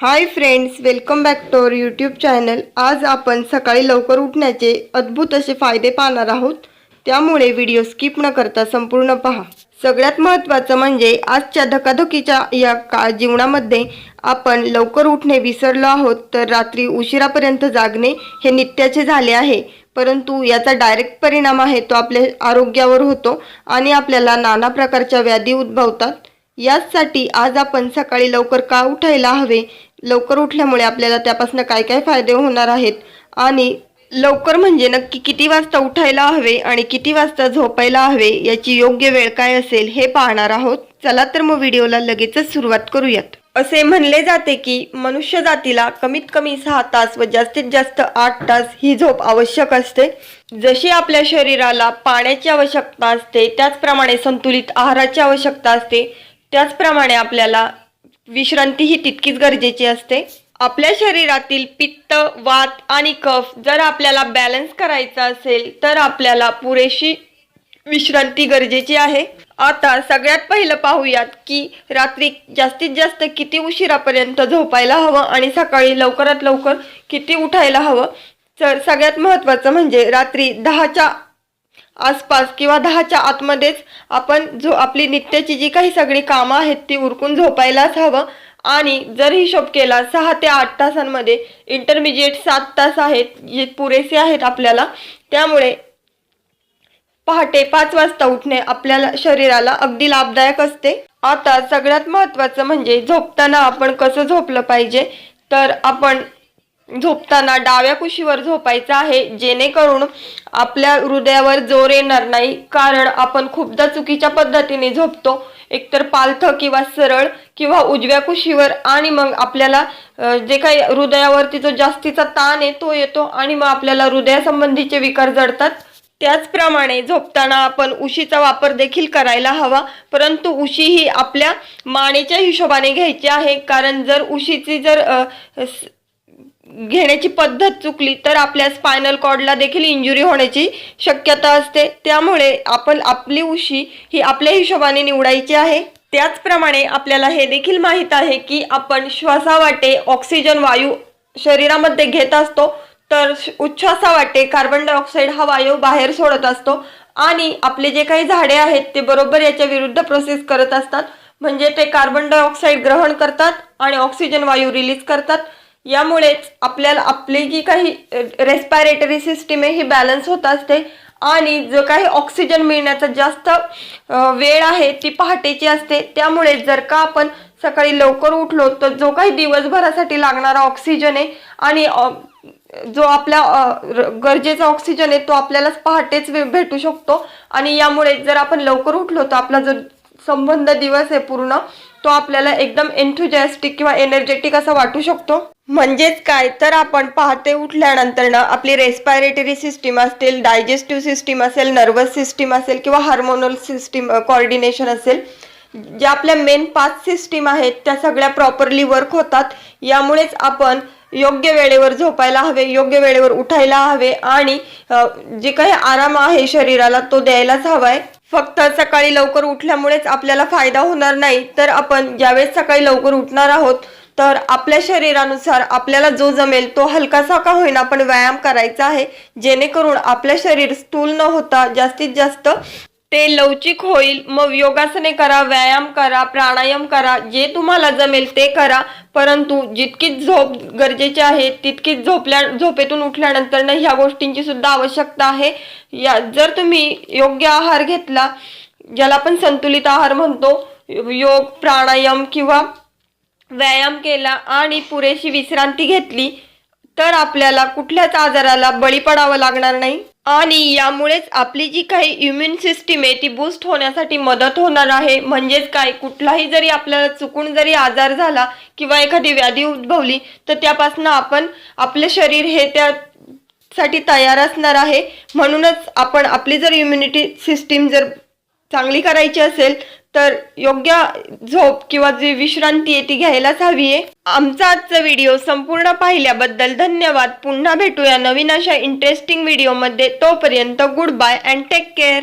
Hi friends welcome back to our YouTube channel आज आपण सकाळी लवकर उठण्याचे अद्भुत असे फायदे पाहणार आहोत. त्यामुळे व्हिडिओ स्किप न करता संपूर्ण पहा. सगळ्यात महत्त्वाचं म्हणजे आजच्या धकाधकीच्या या का जीवनामध्ये आपण लवकर उठणे विसरलो आहोत तर रात्री उशिरापर्यंत जागणे हे नित्याचे झाले आहे. परंतु याचा डायरेक्ट परिणाम आहे तो आपल्या आरोग्यावर होतो आणि आपल्याला नाना प्रकारच्या व्याधी उद्भवतात. याचसाठी आज आपण सकाळी लवकर का उठायला हवे लवकर उठल्यामुळे आपल्याला त्यापासून काय काय फायदे होणार आहेत? आणि लवकर म्हणजे नक्की किती वाजता उठायला हवे आणि किती वाजता झोपायला हवे याची योग्य वेळ काय असेल हे पाहणार आहोत. चला तर मग व्हिडिओला लगेचच सुरुवात करूयात. असे म्हणले जाते की मनुष्य जातीला कमीत कमी सहा तास व जास्तीत जास्त आठ तास ही झोप आवश्यक असते. जशी आपल्या शरीराला पाण्याची आवश्यकता असते त्याचप्रमाणे संतुलित आहाराची आवश्यकता असते. त्याचप्रमाणे आपल्याला विश्रांती ही तितकीच गरजेची असते. आपल्या शरीरातील पित्त वात आणि कफ जर आपल्याला बॅलन्स करायचा असेल तर आपल्याला पुरेशी विश्रांती गरजेची आहे. आता सगळ्यात पहिलं पाहूयात की रात्री जास्तीत जास्त किती उशिरापर्यंत झोपायला हवं आणि सकाळी लवकरात लवकर किती उठायला हवं? तर सगळ्यात महत्त्वाचं म्हणजे रात्री दहाच्या आसपास किंवा दहाच्या आतमध्येच आपण जो आपली नित्याची जी काही सगळी कामं आहेत ती उरकून झोपायलाच हवं. आणि जर हिशोब केला सहा ते आठ तासांमध्ये इंटरमिजिएट सात तास आहेत जे पुरेसे आहेत आपल्याला त्यामुळे पहाटे पाच वाजता उठणे आपल्याला शरीराला अगदी लाभदायक असते. आता सगळ्यात महत्त्वाचं म्हणजे झोपताना आपण कसं झोपलं पाहिजे? तर आपण झोपताना डाव्या कुशीवर झोपायचं आहे. जेणेकरून आपल्या हृदयावर जोर येणार नाही. कारण आपण खूपदा चुकीच्या पद्धतीने झोपतो. एकतर पालथं किंवा सरळ किंवा उजव्या कुशीवर आणि मग आपल्याला जे काही हृदयावरती जो जास्तीचा ताण आहे तो येतो आणि मग आपल्याला हृदयासंबंधीचे विकार जडतात. त्याचप्रमाणे झोपताना आपण उशीचा वापर देखील करायला हवा. परंतु उशी ही आपल्या मानेच्या हिशोबाने घ्यायची आहे. कारण जर उशीची जर स- घेण्याची पद्धत चुकली तर आपल्या स्पायनल कॉर्डला देखील इंजुरी होण्याची शक्यता असते. त्यामुळे आपण आपली उशी ही आपल्या हिशोबाने निवडायची आहे. त्याचप्रमाणे आपल्याला हे देखील माहीत आहे की आपण श्वासावाटे ऑक्सिजन वायू शरीरामध्ये घेत असतो. तर उच्छ्वासावाटे कार्बन डायऑक्साईड हा वायू बाहेर सोडत असतो. आणि आपले जे काही झाडे आहेत ते बरोबर याच्या विरुद्ध प्रोसेस करत असतात. म्हणजे ते कार्बन डायऑक्साईड ग्रहण करतात आणि ऑक्सिजन वायू रिलीज करतात. यामुळेच आपल्याला आपली जी काही रेस्पायरेटरी सिस्टीम आहे ही बॅलन्स होत असते. आणि जो काही ऑक्सिजन मिळण्याचा जास्त वेळ आहे ती पहाटेची असते. त्यामुळे जर का आपण सकाळी लवकर उठलो तर जो काही दिवसभरासाठी लागणारा ऑक्सिजन आहे आणि जो आपल्या र- गरजेचा ऑक्सिजन आहे तो आपल्यालाच पहाटेच वे- भेटू शकतो. आणि यामुळे जर आपण लवकर उठलो तर आपला जो संबंध दिवस आहे पूर्ण तो आपल्याला एकदम एन्थुजॅस्टिक किंवा एनर्जेटिक असा वाटू शकतो. म्हणजेच काय? तर आपण पहाटे उठल्यानंतर ना आपली रेस्पायरेटरी सिस्टीम असतील डायजेस्टिव्ह सिस्टीम असेल नर्वस सिस्टीम असेल किंवा हार्मोनल सिस्टीम कॉर्डिनेशन असेल ज्या आपल्या मेन पाच सिस्टीम आहेत त्या सगळ्या प्रॉपरली वर्क होतात. यामुळेच आपण योग्य वेळेवर झोपायला हवे योग्य वेळेवर उठायला हवे आणि जे काही आराम आहे शरीराला तो द्यायलाच हवाय. फक्त सकाळी लवकर उठल्यामुळेच आपल्याला फायदा होणार नाही. तर आपण ज्यावेळेस सकाळी लवकर उठणार आहोत तर आपल्या शरीरानुसार आपल्याला जो जमेल तो हलकासा का होईना पण व्यायाम करायचा आहे. जेणेकरून आपलं शरीर स्थूल न होता जास्तीत जास्त ते लवचिक होईल. मग योगासने करा व्यायाम करा प्राणायाम करा जे तुम्हाला जमेल ते करा. परंतु जितकीच झोप गरजेची आहे तितकीच झोपल्या झोपेतून उठल्यानंतर ना ह्या गोष्टींची सुद्धा आवश्यकता आहे. या जर तुम्ही योग्य आहार घेतला ज्याला आपण संतुलित आहार म्हणतो योग प्राणायाम किंवा व्यायाम केला आणि पुरेशी विश्रांती घेतली तर आपल्याला कुठल्याच आजाराला बळी पडावं लागणार नाही. आणि यामुळेच आपली जी काही इम्युन सिस्टीम आहे ती बूस्ट होण्यासाठी मदत होणार आहे. म्हणजेच काय? कुठलाही जरी आपल्याला चुकून जरी आजार झाला किंवा एखादी व्याधी उद्भवली तर त्यापासून आपण आपलं शरीर हे त्या साठी तयार असणार आहे. म्हणूनच आपण आपली जर इम्युनिटी सिस्टीम जर चांगली करायची असेल तर योग्य झोप किंवा जी विश्रांती आहे ती घ्यायलाच हवी आहे. आमचा आजचा व्हिडिओ संपूर्ण पाहिल्याबद्दल धन्यवाद. पुन्हा भेटूया नवीन अशा इंटरेस्टिंग व्हिडिओमध्ये तोपर्यंत good bye and take care